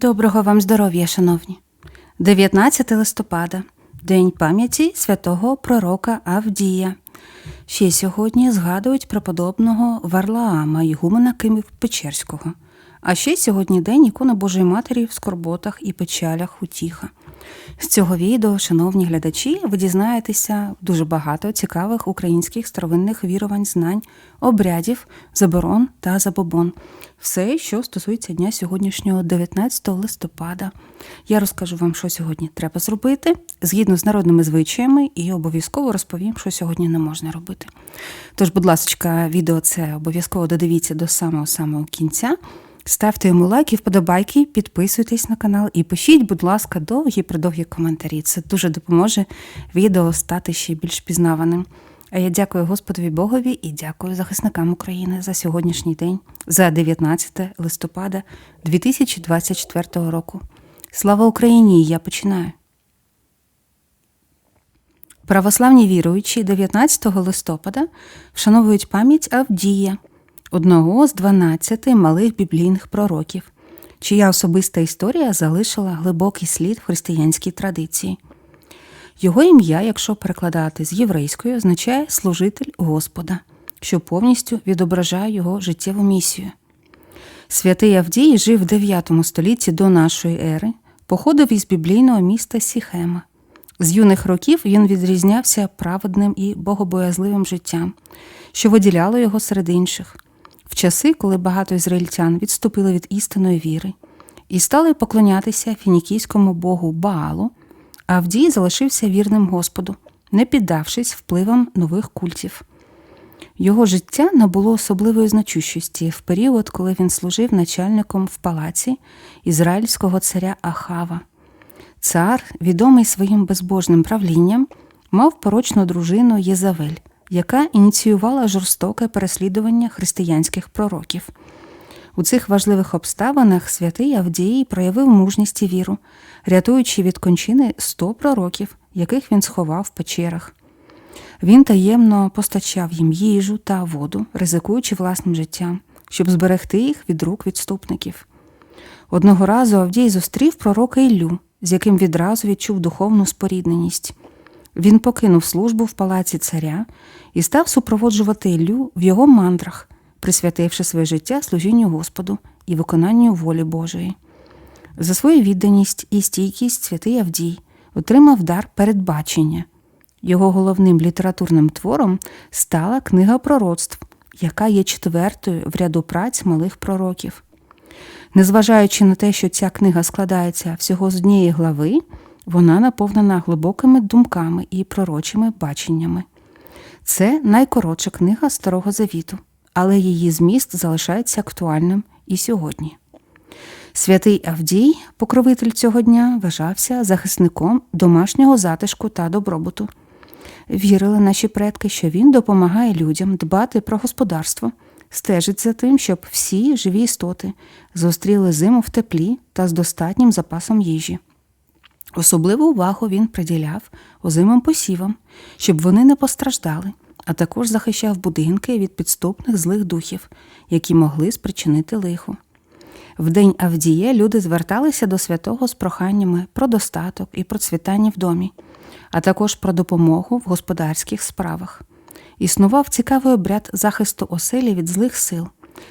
Доброго вам здоров'я, шановні. 19 листопада, День пам'яті святого пророка Авдія. Ще сьогодні згадують преподобного Варлаама Ігумена Кимів Печерського. А ще сьогодні день ікони Божої Матері в скорботах і печалях утіха. З цього відео, шановні глядачі, ви дізнаєтеся дуже багато цікавих українських старовинних вірувань, знань, обрядів, заборон та забобон. Все, що стосується дня сьогоднішнього, 19 листопада. Я розкажу вам, що сьогодні треба зробити згідно з народними звичаями, і обов'язково розповім, що сьогодні не можна робити. Тож, будь ласка, відео це обов'язково додивіться до самого самого кінця. Ставте йому лайки, вподобайки, підписуйтесь на канал і пишіть, будь ласка, довгі придовгі коментарі. Це дуже допоможе відео стати ще більш пізнаваним. А я дякую Господові Богові і дякую захисникам України за сьогоднішній день, за 19 листопада 2024 року. Слава Україні! Я починаю. Православні віруючі 19 листопада вшановують пам'ять Авдія, одного з 12 малих біблійних пророків, чия особиста історія залишила глибокий слід в християнській традиції. Його ім'я, якщо перекладати з єврейської, означає служитель Господа, що повністю відображає його життєву місію. Святий Авдій жив в 9 столітті до нашої ери, походив із біблійного міста Сіхема. З юних років він відрізнявся праведним і богобоязливим життям, що виділяло його серед інших. В часи, коли багато ізраїльтян відступили від істинної віри і стали поклонятися фінікійському богу Баалу, Авдій залишився вірним Господу, не піддавшись впливам нових культів. Його життя набуло особливої значущості в період, коли він служив начальником в палаці ізраїльського царя Ахава. Цар, відомий своїм безбожним правлінням, мав порочну дружину Єзавель, яка ініціювала жорстоке переслідування християнських пророків. У цих важливих обставинах святий Авдій проявив мужність і віру, рятуючи від кончини 100 пророків, яких він сховав в печерах. Він таємно постачав їм їжу та воду, ризикуючи власним життям, щоб зберегти їх від рук відступників. Одного разу Авдій зустрів пророка Іллю, з яким відразу відчув духовну спорідненість. Він покинув службу в палаці царя і став супроводжувати Іллю в його мандрах, присвятивши своє життя служінню Господу і виконанню волі Божої. За свою відданість і стійкість святий Авдій отримав дар передбачення. Його головним літературним твором стала книга пророцтв, яка є четвертою в ряду праць малих пророків. Незважаючи на те, що ця книга складається всього з однієї глави, вона наповнена глибокими думками і пророчими баченнями. Це найкоротша книга Старого Завіту, але її зміст залишається актуальним і сьогодні. Святий Авдій, покровитель цього дня, вважався захисником домашнього затишку та добробуту. Вірили наші предки, що він допомагає людям дбати про господарство, стежить за тим, щоб всі живі істоти зустріли зиму в теплі та з достатнім запасом їжі. Особливу увагу він приділяв озимим посівам, щоб вони не постраждали, а також захищав будинки від підступних злих духів, які могли спричинити лихо. В день Авдія люди зверталися до святого з проханнями про достаток і процвітання в домі, а також про допомогу в господарських справах. Існував цікавий обряд захисту оселі від злих сил.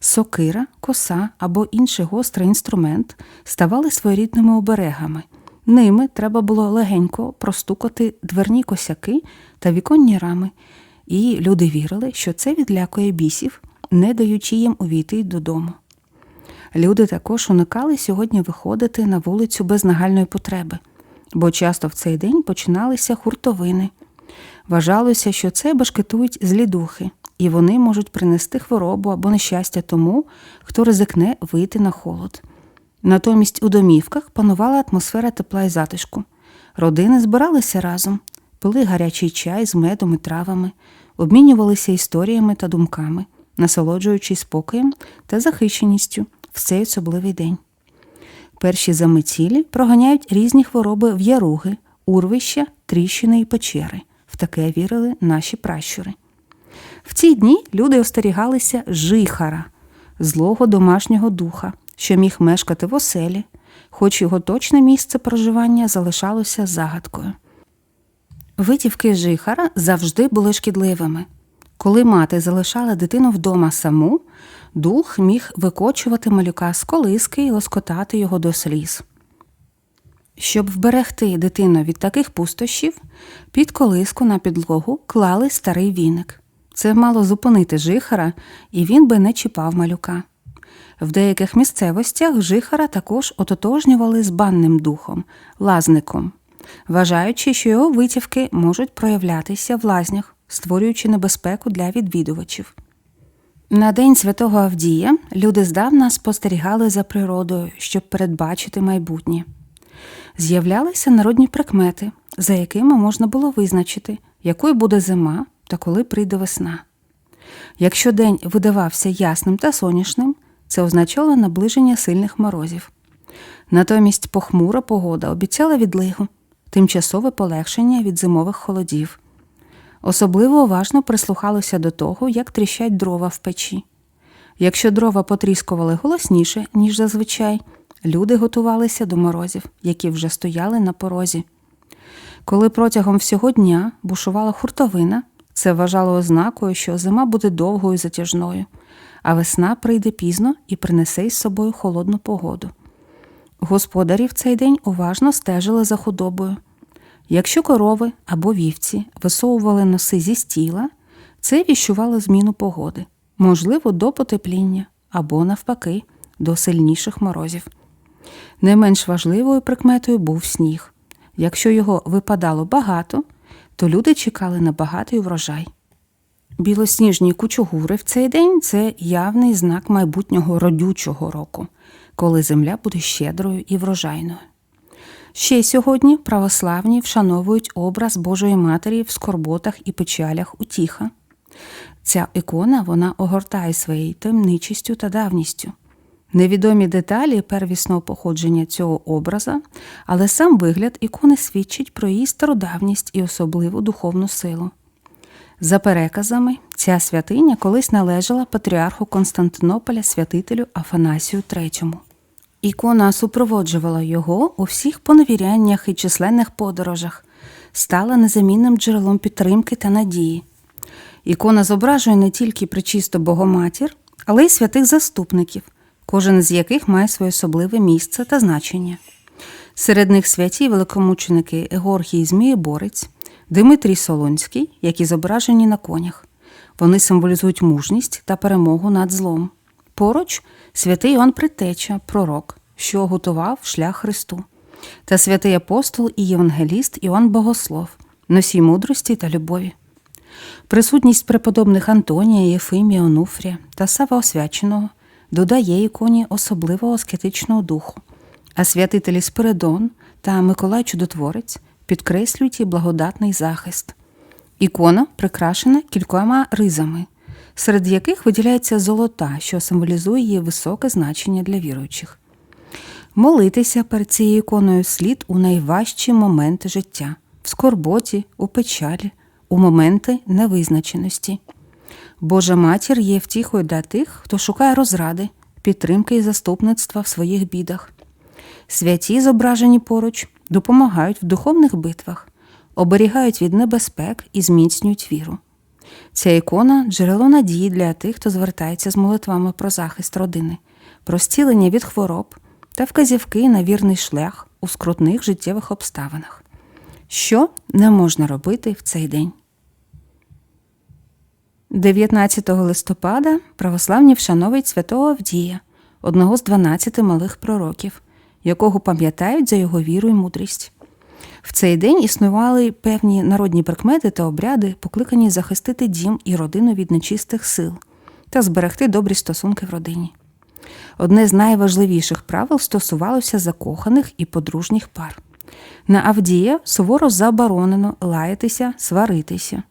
Сокира, коса або інший гострий інструмент ставали своєрідними оберегами. Ними треба було легенько простукати дверні косяки та віконні рами, і люди вірили, що це відлякує бісів, не даючи їм увійти додому. Люди також уникали сьогодні виходити на вулицю без нагальної потреби, бо часто в цей день починалися хуртовини. Вважалося, що це башкетують злі духи, і вони можуть принести хворобу або нещастя тому, хто ризикне вийти на холод. Натомість у домівках панувала атмосфера тепла і затишку. Родини збиралися разом, пили гарячий чай з медом і травами, обмінювалися історіями та думками, насолоджуючись спокоєм та захищеністю в цей особливий день. Перші заметілі проганяють різні хвороби в яруги, урвища, тріщини і печери. В таке вірили наші пращури. В ці дні люди остерігалися жихара, злого домашнього духа, що міг мешкати в оселі, хоч його точне місце проживання залишалося загадкою. Витівки жихара завжди були шкідливими. Коли мати залишала дитину вдома саму, дух міг викочувати малюка з колиски і лоскотати його до сліз. Щоб вберегти дитину від таких пустощів, під колиску на підлогу клали старий віник. Це мало зупинити жихара, і він би не чіпав малюка. В деяких місцевостях жихара також ототожнювали з банним духом, лазником, вважаючи, що його витівки можуть проявлятися в лазнях, створюючи небезпеку для відвідувачів. На День святого Авдія люди здавна спостерігали за природою, щоб передбачити майбутнє. З'являлися народні прикмети, за якими можна було визначити, якою буде зима та коли прийде весна. Якщо день видавався ясним та сонячним, це означало наближення сильних морозів. Натомість похмура погода обіцяла відлигу, тимчасове полегшення від зимових холодів. Особливо уважно прислухалося до того, як тріщать дрова в печі. Якщо дрова потріскували голосніше, ніж зазвичай, люди готувалися до морозів, які вже стояли на порозі. Коли протягом всього дня бушувала хуртовина, це вважало ознакою, що зима буде довгою і затяжною, а весна прийде пізно і принесе із собою холодну погоду. Господарі в цей день уважно стежили за худобою. Якщо корови або вівці висовували носи зі стіла, це віщувало зміну погоди, можливо, до потепління або, навпаки, до сильніших морозів. Не менш важливою прикметою був сніг. Якщо його випадало багато, то люди чекали на багатий врожай. Білосніжні кучугури в цей день це явний знак майбутнього родючого року, коли земля буде щедрою і врожайною. Ще сьогодні православні вшановують образ Божої Матері в скорботах і печалях утіха. Ця ікона вона огортає своєю таємничістю та давністю. Невідомі деталі первісного походження цього образа, але сам вигляд ікони свідчить про її стародавність і особливу духовну силу. За переказами, ця святиня колись належала патріарху Константинополя святителю Афанасію III. Ікона супроводжувала його у всіх поневіряннях і численних подорожах, стала незамінним джерелом підтримки та надії. Ікона зображує не тільки причисто Богоматір, але й святих заступників, кожен з яких має своє особливе місце та значення. Серед них святі великомученики Георгій Змієборець, Димитрій Солонський, які зображені на конях. Вони символізують мужність та перемогу над злом. Поруч святий Іоанн Притеча, пророк, що готував шлях Христу, та святий апостол і євангеліст Іоанн Богослов, носій мудрості та любові. Присутність преподобних Антонія, Єфимія, Онуфрія та Сава Освяченого додає іконі особливого аскетичного духу, а святителі Спиридон та Миколай Чудотворець підкреслюють її благодатний захист. Ікона прикрашена кількома ризами, серед яких виділяється золота, що символізує її високе значення для віруючих. Молитися перед цією іконою слід у найважчі моменти життя, в скорботі, у печалі, у моменти невизначеності. Божа матір є втіхою для тих, хто шукає розради, підтримки і заступництва в своїх бідах. Святі, зображені поруч, допомагають в духовних битвах, оберігають від небезпек і зміцнюють віру. Ця ікона джерело надії для тих, хто звертається з молитвами про захист родини, про зцілення від хвороб та вказівки на вірний шлях у скрутних життєвих обставинах. Що не можна робити в цей день? 19 листопада православні вшановують святого Авдія, одного з 12 малих пророків, якого пам'ятають за його віру і мудрість. В цей день існували певні народні прикмети та обряди, покликані захистити дім і родину від нечистих сил та зберегти добрі стосунки в родині. Одне з найважливіших правил стосувалося закоханих і подружніх пар. На Авдія суворо заборонено лаятися, сваритися.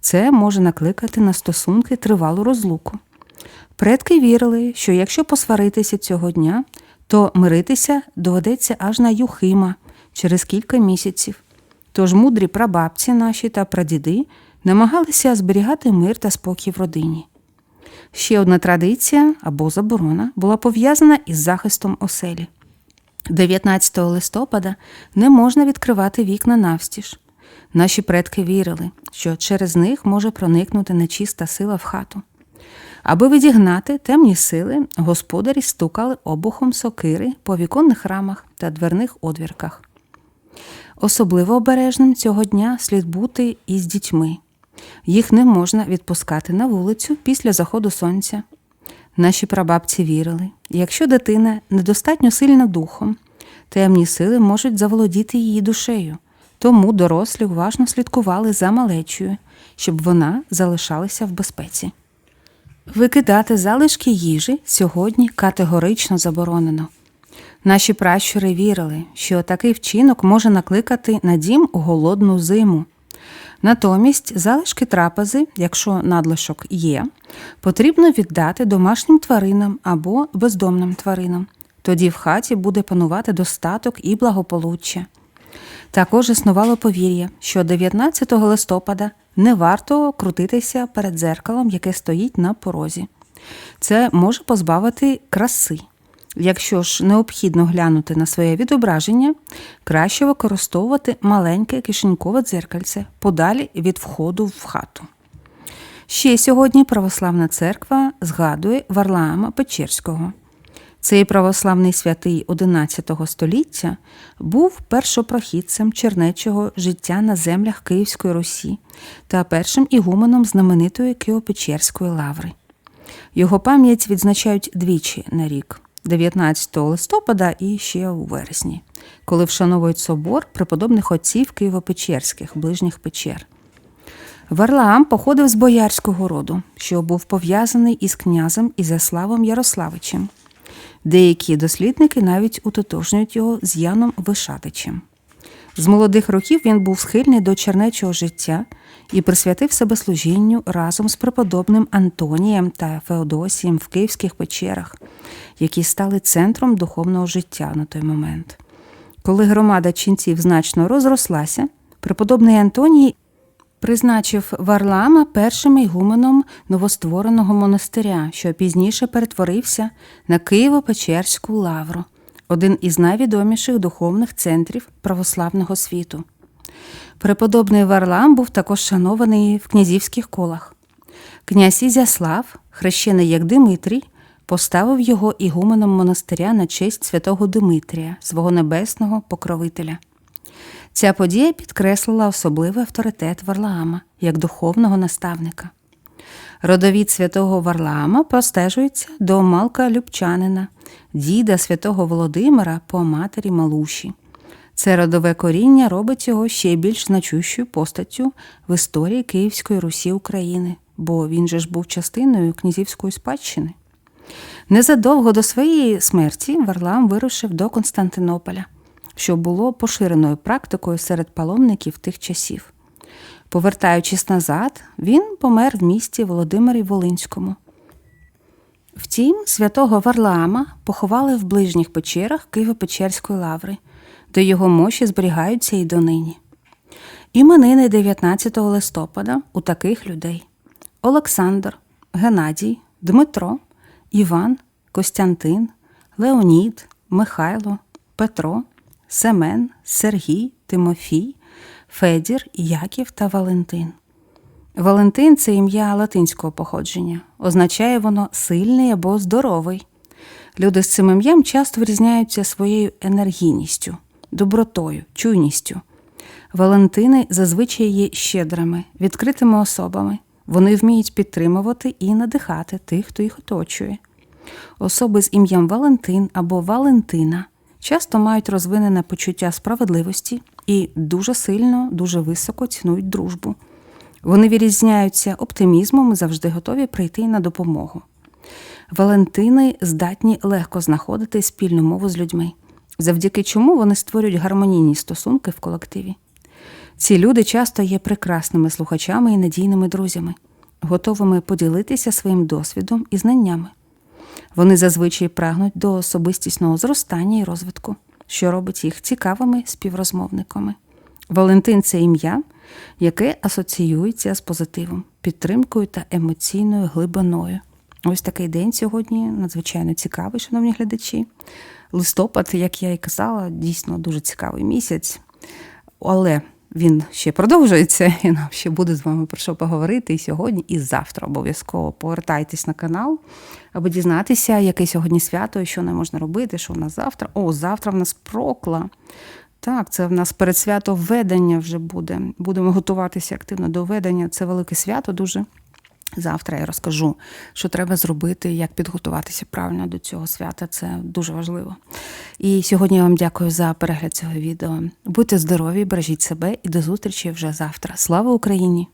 Це може накликати на стосунки тривалу розлуку. Предки вірили, що якщо посваритися цього дня, то миритися доведеться аж на Юхима через кілька місяців. Тож мудрі прабабці наші та прадіди намагалися зберігати мир та спокій в родині. Ще одна традиція або заборона була пов'язана із захистом оселі. 19 листопада не можна відкривати вікна навстіж. Наші предки вірили, що через них може проникнути нечиста сила в хату. Аби відігнати темні сили, господарі стукали обухом сокири по віконних рамах та дверних одвірках. Особливо обережним цього дня слід бути із дітьми. Їх не можна відпускати на вулицю після заходу сонця. Наші прабабці вірили, якщо дитина недостатньо сильна духом, темні сили можуть заволодіти її душею, тому дорослі уважно слідкували за малечою, щоб вона залишалася в безпеці. Викидати залишки їжі сьогодні категорично заборонено. Наші пращури вірили, що такий вчинок може накликати на дім голодну зиму. Натомість залишки трапези, якщо надлишок є, потрібно віддати домашнім тваринам або бездомним тваринам. Тоді в хаті буде панувати достаток і благополуччя. Також існувало повір'я, що 19 листопада не варто крутитися перед дзеркалом, яке стоїть на порозі. Це може позбавити краси. Якщо ж необхідно глянути на своє відображення, краще використовувати маленьке кишенькове дзеркальце подалі від входу в хату. Ще сьогодні Православна церква згадує Варлаама Печерського. Цей православний святий XI століття був першопрохідцем чернечого життя на землях Київської Русі та першим ігуменом знаменитої Києво-Печерської лаври. Його пам'ять відзначають двічі на рік 19 листопада і ще у вересні, коли вшановують собор преподобних отців Києво-Печерських, ближніх печер. Варлаам походив з боярського роду, що був пов'язаний із князем Ізяславом Ярославичем. Деякі дослідники навіть утотожнюють його з Яном Вишатичем. З молодих років він був схильний до чернечого життя і присвятив себе служінню разом з преподобним Антонієм та Феодосієм в київських печерах, які стали центром духовного життя на той момент. Коли громада ченців значно розрослася, преподобний Антоній призначив Варлаама першим ігуменом новоствореного монастиря, що пізніше перетворився на Києво-Печерську лавру, один із найвідоміших духовних центрів православного світу. Преподобний Варлаам був також шанований в князівських колах. Князь Ізяслав, хрещений як Димитрій, поставив його ігуменом монастиря на честь святого Димитрія, свого небесного покровителя. Ця подія підкреслила особливий авторитет Варлаама як духовного наставника. Родовід святого Варлаама простежується до Малка Любчанина, діда святого Володимира по матері Малуші. Це родове коріння робить його ще більш значущою постаттю в історії Київської Русі України, бо він же ж був частиною князівської спадщини. Незадовго до своєї смерті Варлаам вирушив до Константинополя, що було поширеною практикою серед паломників тих часів. Повертаючись назад, він помер в місті Володимирі Волинському. Втім, святого Варлаама поховали в ближніх печерах Києво-Печерської лаври, де його мощі зберігаються і донині. Іменини 19 листопада у таких людей: Олександр, Геннадій, Дмитро, Іван, Костянтин, Леонід, Михайло, Петро, Семен, Сергій, Тимофій, Федір, Яків та Валентин. Валентин це ім'я латинського походження. Означає воно сильний або здоровий. Люди з цим ім'ям часто вирізняються своєю енергійністю, добротою, чуйністю. Валентини зазвичай є щедрими, відкритими особами. Вони вміють підтримувати і надихати тих, хто їх оточує. Особи з ім'ям Валентин або Валентина часто мають розвинене почуття справедливості і дуже сильно, дуже високо цінують дружбу. Вони відрізняються оптимізмом і завжди готові прийти на допомогу. Валентини здатні легко знаходити спільну мову з людьми, завдяки чому вони створюють гармонійні стосунки в колективі. Ці люди часто є прекрасними слухачами і надійними друзями, готовими поділитися своїм досвідом і знаннями. Вони зазвичай прагнуть до особистісного зростання і розвитку, що робить їх цікавими співрозмовниками. Валентин це ім'я, яке асоціюється з позитивом, підтримкою та емоційною глибиною. Ось такий день сьогодні надзвичайно цікавий, шановні глядачі. листопад, як я і казала, дійсно дуже цікавий місяць. Але він ще продовжується, і нам ще буде з вами про що поговорити і сьогодні, і завтра. Обов'язково повертайтесь на канал, аби дізнатися, яке сьогодні свято і що не можна робити, що в нас завтра. О, завтра в нас прокла. Так, це в нас передсвято введення вже буде. Будемо готуватися активно до введення. Це велике свято дуже. Завтра я розкажу, що треба зробити, як підготуватися правильно до цього свята. Це дуже важливо. І сьогодні я вам дякую за перегляд цього відео. Будьте здорові, бережіть себе і до зустрічі вже завтра. Слава Україні!